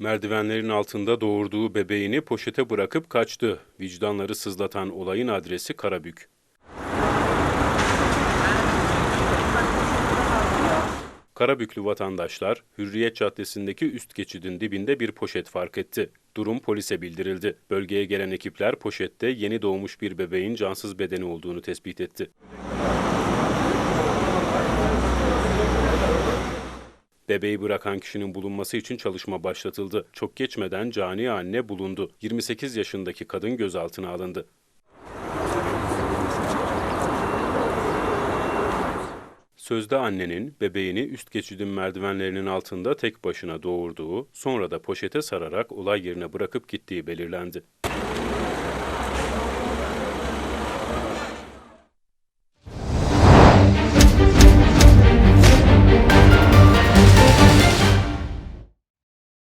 Merdivenlerin altında doğurduğu bebeğini poşete bırakıp kaçtı. Vicdanları sızlatan olayın adresi Karabük. Karabüklü vatandaşlar Hürriyet Caddesi'ndeki üst geçidin dibinde bir poşet fark etti. Durum polise bildirildi. Bölgeye gelen ekipler poşette yeni doğmuş bir bebeğin cansız bedeni olduğunu tespit etti. Bebeği bırakan kişinin bulunması için çalışma başlatıldı. Çok geçmeden cani anne bulundu. 28 yaşındaki kadın gözaltına alındı. Sözde annenin bebeğini üst geçidin merdivenlerinin altında tek başına doğurduğu, sonra da poşete sararak olay yerine bırakıp gittiği belirlendi.